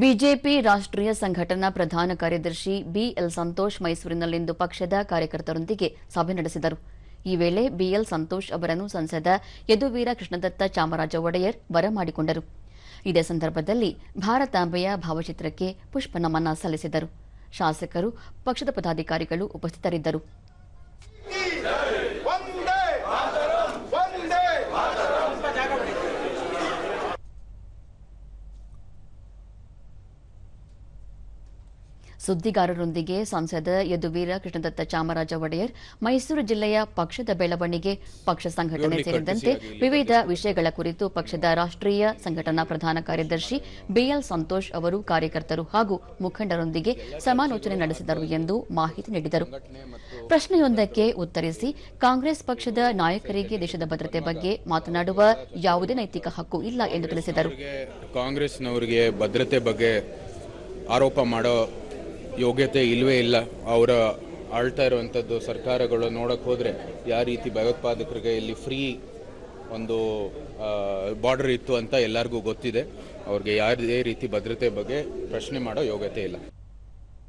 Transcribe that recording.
BJP ರಾಷ್ಟ್ರೀಯ ಸಂಘಟನಾ ಪ್ರಧಾನ ಕಾರ್ಯದರ್ಶಿ ಬಿಎಲ್ ಸಂತೋಷ್ ಮೈಸೂರಿನಲ್ಲಿಂದು ಪಕ್ಷದ ಕಾರ್ಯಕರ್ತರೊಂದಿಗೆ ಸಭೆ ನಡೆಸಿದರು. ಈ ವೇಳೆ ಬಿಎಲ್ ಸಂತೋಷ್ ಅವರನ್ನು ಸಂಸದ ಯದುವೀರ ಕೃಷ್ಣದತ್ತ ಚಾಮರಾಜ ಒಡೆಯರ್ ಬರಮಾಡಿಕೊಂಡರು ಇದೇ ಸಂದರ್ಭದಲ್ಲಿ ಭಾರತಾಂಬೆಯ ಭಾವಚಿತ್ರಕ್ಕೆ ಪುಷ್ಪ ನಮನ ಸಲ್ಲಿಸಿದರು. ಶಾಸಕರು, ಪಕ್ಷದ ಪದಾಧಿಕಾರಿಗಳು ಉಪಸ್ಥಿತರಿದ್ದರು ಒಂದೇ ಒಂದೇ ಸುದ್ದಿಗಾರರೊಂದಿಗೆ ಸಂಸದ ಯದುವೀರ ಕೃಷ್ಣದತ್ತ ಚಾಮರಾಜ ಒಡೆಯರ್ ಮೈಸೂರು ಜಿಲ್ಲೆಯ ಪಕ್ಷದ ಬೆಳವಣಿಗೆ ಪಕ್ಷ ಸಂಘಟನೆ ಸೇರಿದಂತೆ ವಿವಿಧ ವಿಷಯಗಳ ಕುರಿತು ಪಕ್ಷದ ರಾಷ್ಟ್ರೀಯ ಸಂಘಟನಾ ಪ್ರಧಾನ ಕಾರ್ಯದರ್ಶಿ ಬಿಎಲ್ ಸಂತೋಷ್ ಅವರು ಕಾರ್ಯಕರ್ತರು ಹಾಗೂ ಮುಖಂಡರೊಂದಿಗೆ ಸಮಾಲೋಚನೆ ನಡೆಸಿದರು ಎಂದು ಮಾಹಿತಿ ನೀಡಿದರು. ಪ್ರಶ್ನೆಯೊಂದಕ್ಕೆ ಉತ್ತರಿಸಿ ಕಾಂಗ್ರೆಸ್ ಪಕ್ಷದ ನಾಯಕರಿಗೆ ದೇಶದ ಭದ್ರತೆ ಬಗ್ಗೆ ಮಾತನಾಡುವ ಯಾವುದೇ ನೈತಿಕ ಹಕ್ಕು ಇಲ್ಲ ಎಂದು ತಿಳಿಸಿದರು. ಕಾಂಗ್ರೆಸ್ನವರಿಗೆ ಕಾಂಗ್ರೆಸ್ನವ್ರಿಗೆ ಭದ್ರತೆ ಬಗ್ಗೆ ಆರೋಪ ಮಾಡೋ ಯೋಗ್ಯತೆ ಇಲ್ಲವೇ ಇಲ್ಲ. ಅವರ ಆಳ್ತಾ ಇರುವಂಥದ್ದು ಸರ್ಕಾರಗಳು ನೋಡಕ್ಕೆ ಹೋದರೆ ಯಾವ ರೀತಿ ಭಯೋತ್ಪಾದಕರಿಗೆ ಇಲ್ಲಿ ಫ್ರೀ ಒಂದು ಬಾರ್ಡರ್ ಇತ್ತು ಅಂತ ಎಲ್ಲರಿಗೂ ಗೊತ್ತಿದೆ. ಅವ್ರಿಗೆ ಯಾವುದೇ ರೀತಿ ಭದ್ರತೆ ಬಗ್ಗೆ ಪ್ರಶ್ನೆ ಮಾಡೋ ಯೋಗ್ಯತೆ ಇಲ್ಲ.